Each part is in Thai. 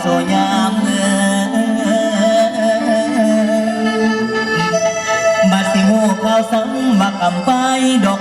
โซยามเมื่อบาสิหูข่าวสังมากำไปดอก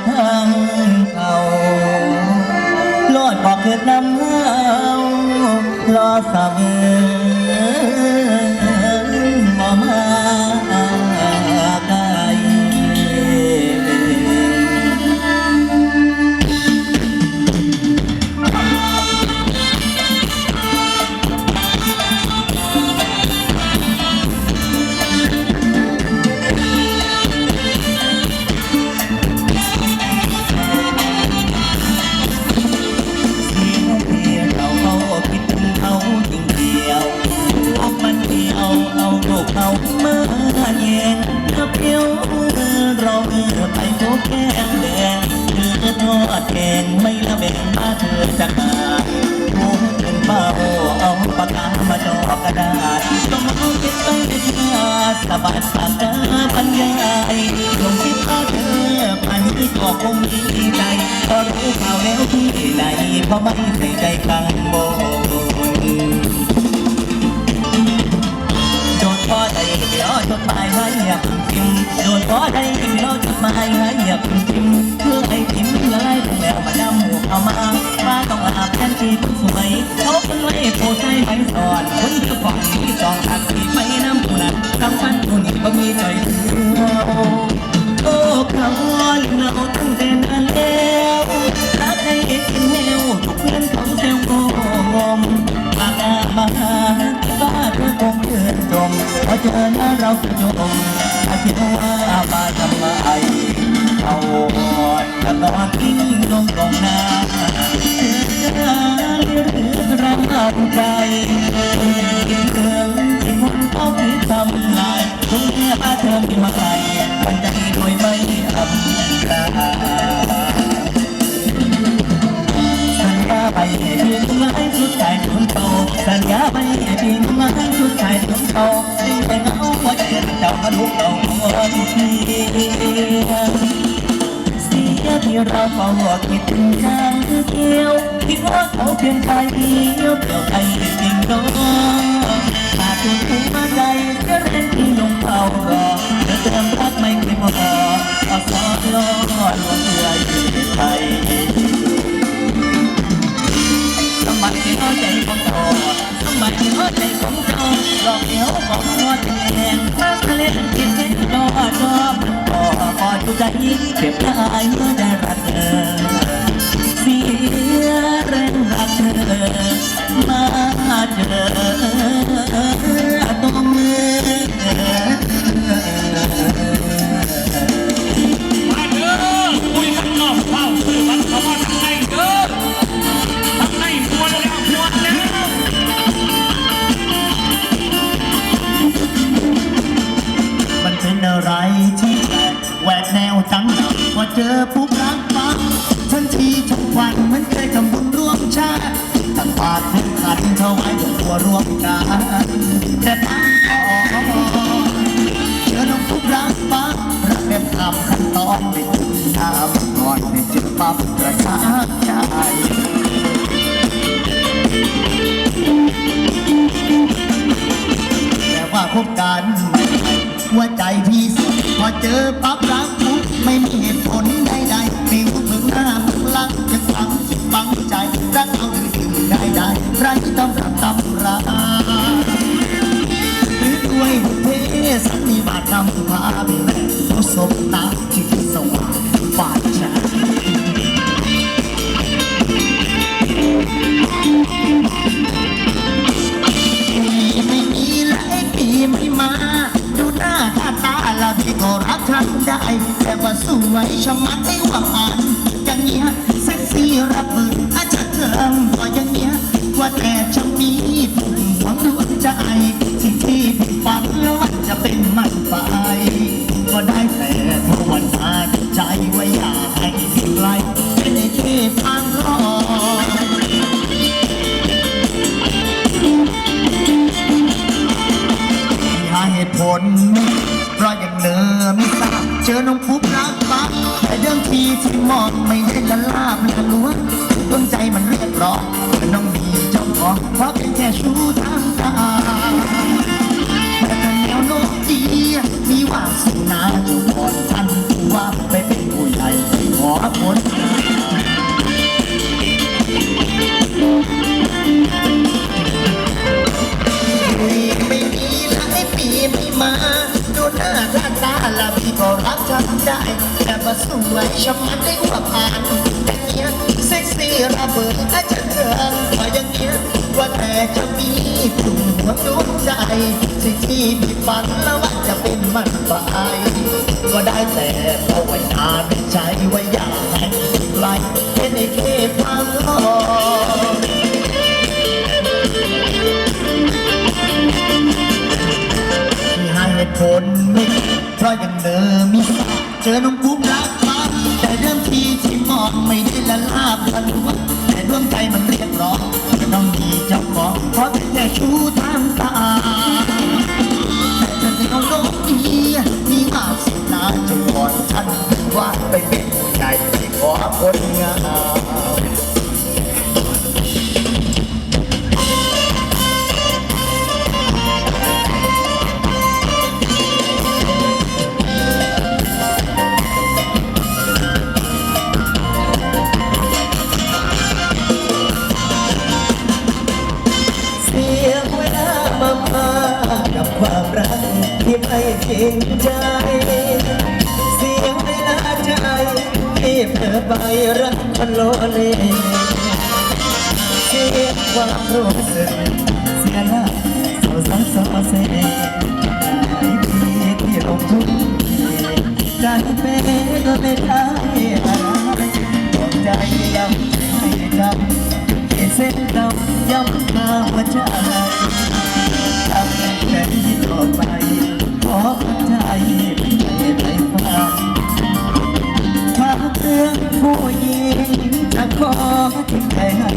ขาดสะบัดปากกาบรรยายลงที่พาเธอพันที่ก็คงดีใจพอรู้ข่าวแล้วที่ไหนเพราะไม่ใส่ใจกังวลโดนพอใดเดี๋ยวจดหมายให้ยากพิมโดนพอใดเดี๋ยวจดหมายให้อยากพิมเพื่อให้พิมพ์ละลายทั้งแล้วมาดำหมูเอามาาต้องอาบแทนที่คนสวยเขาเป็นไว้โพสให้ไปสอนคนเจ้าของที่จองทักที่ไปน้ำผู้นั้นกำพันผู้นี้บ่มีใจเดียวโอ้เขาลืมเราตั้งแต่นานแล้วรักให้กินแนวทุกเพื่อนเขาแซวโง่งมากามาหาบ้าเธอคงเดินจมพอเจอหน้าเราจะจมอาคิดว่ามาทำไมเอาอ่อนจะนอนทิ้งลงตรงหน้ ใจเมืองที่คนเขาคิดทำลายทุกเมื่อเธอมีมาใครมันใจโดยไม่อำร้าสัญญาไปให้เพียงมาให้สุดใจถึงโตสัญญาไปให้เพียงมาให้สุดใจถึง เราเฝ้าคิดถึงจางเกี่ยวคิดว่าเขาเพียงใจเดียวเกี่ยวใจจริงๆน้องหากถึงถึงมาใจจะเร่งที่ลงเฝ้ารอจะเติมรักไม่เคยพอเอาสอนรอลวงเรืออยู่ไทยสมัยที่หัวใจของเจ้าสมัยที่หัวใจของเจ้าหลอกเดียวของหัวใจแดงมาทะเลกินเส้นจอจอพอพอจุใจเก็บได้เมื่อได้รัก เสียแรงรักเธอมาเจอ กันเท่าไว้ดอกบัวร่วมกันแต่ตั้งขอเจอน้องปุ๊บรักฟังรักแบบทำขั้นตอนไม่ถึงน้ำก่อนไม่เจอปั๊บกระชากใจแต่ว่าคบกันใหม่หัวใจพี่สดพอเจอปั๊บรักปุ๊บไม่มีเหตุผลใดๆมีหุบมึงหน้ามึงหลังจะฟังจิตฟังใจรักเอาดื่ม ได้ได้ๆไรตำรับตำราหรือด้วยบุพเพสันนิบาตนำพาไปแม่ผู้สมตาที่สว่างบาดใจไม่มีและไอ้ปีไม่มา ดูหน้าค่าตาและพี่ก็รักท่านได้ แต่ว่าสวยชะมัดให้หวาน นเพราะยังเนินไม่ทราบเจอน้องฟุ๊กรักปั๊บแต่เรื่องทีที่มองไม่ได้ละลาบละล้วงต้นใจมันเรียกร้องมันต้องมีเจ้าของเพราะเป็นแค่ชู้ทางตายแต่แนวโน้มดีมีวังสินาจะ รับจำได้แต่มาสวยชะมันได้กว่าผ่านแต่เนี้ยเซ็กซี่ระเบิดอาจจะเกินพออย่างเนี้ยว่าแต่จะมีกลุ่มหัวดวงใจสิ่งที่พี่ฝันแล้วว่าจะเป็นมันไปก็ได้แต่ภาวนาในใจว่าอยากให้ใครเป็นไอ้แค่พังหอที่หาเหตุผลไม่ ราะยังเดิมมีเจอน้องกุ๊กรักมาแต่เริ่มทีที่มองไม่ได้ละลาบละลวงแต่ดวงใจมันเรียกร้องต้องมีเจ้าของเพราะเป็นแค่ชู้ ไม่จริงใจ เสียเวลาใจที่เผลอไปรักคนโลเลเสียความรู้สึกเสียหน้าเศร้าสังเศร้าเสียพี่ที่ลงทุนใจเป็นก็ไม่ได้อะไรดวงใจยังไม่จำเส้นเราย้ำมาหัวใจท ขอทิ้งใจให้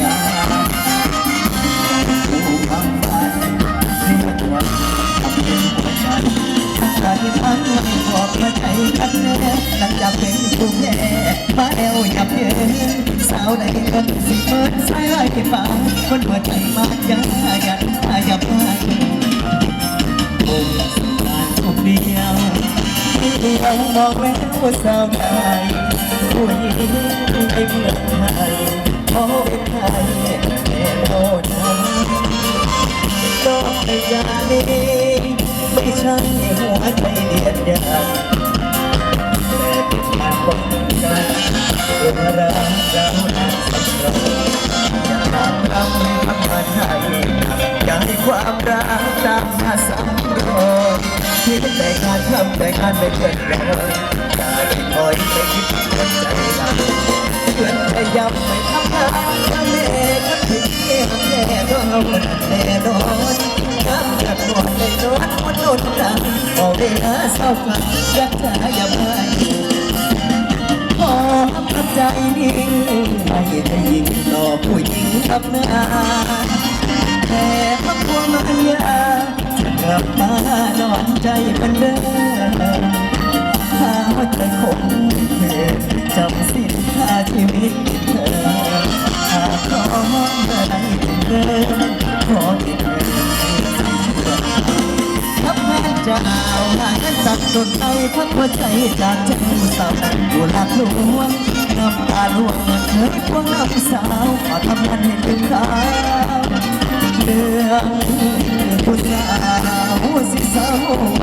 งานผู้คำฝันเรียกว่าทำเป็นหัวใจใจทั้งไม่บอกมาใจกันแน่หลังจากเป็นผู้แพ้มาแอวหยับเยินสาวใดคนสิเปิดสายไล่ฟังคนหัวใจมายังยันหยับมาผมงานทุกเดียวเดียวบอกแล้วสาวใดผู้หญิงในเมือ ขอเป็นไทยแน่นอนนะก็ไม่ยานี้ไม่ใช่หัวใจเดียดดานแต่เป็นการป้องกันเป็นรักเราและสักราอย่าทำเราไม่ทำมันให้อย่าให้ความรักตามมาซ้ำรอยที่แต่การทำแต่การไม่เกินร้อยอย่าได้คอยไม่คิดหัวใจเราเพื่อนพยายามไม่ ทำงานทำแม่กันถึงเองแม่ก็เอาแน่อนน้ำจากหนวดในนวดมันโดนดังพอเวลาเศร้ากันรักษาอย่าไปขอพักใจนิ่งไม่ได้ยิงต่อผู้หญิงกับหน้าแต่พักพวมายาจะกลับมานอนใจเป็นเดิม ข้าจะคงเธอจำสิ้นค่าชีวิตเธอหากขอมองเมื่อไหร่เดิขออีกเมื่อทับแม้จะเอาหาเงินสักจนไปพักหัวใจจากใจสาวกูรักลวงน้ำตาลวงเธอควกน้ำสาวขอทำงานให้ถึงขาวเรื่องคุณสาวสิสาวไป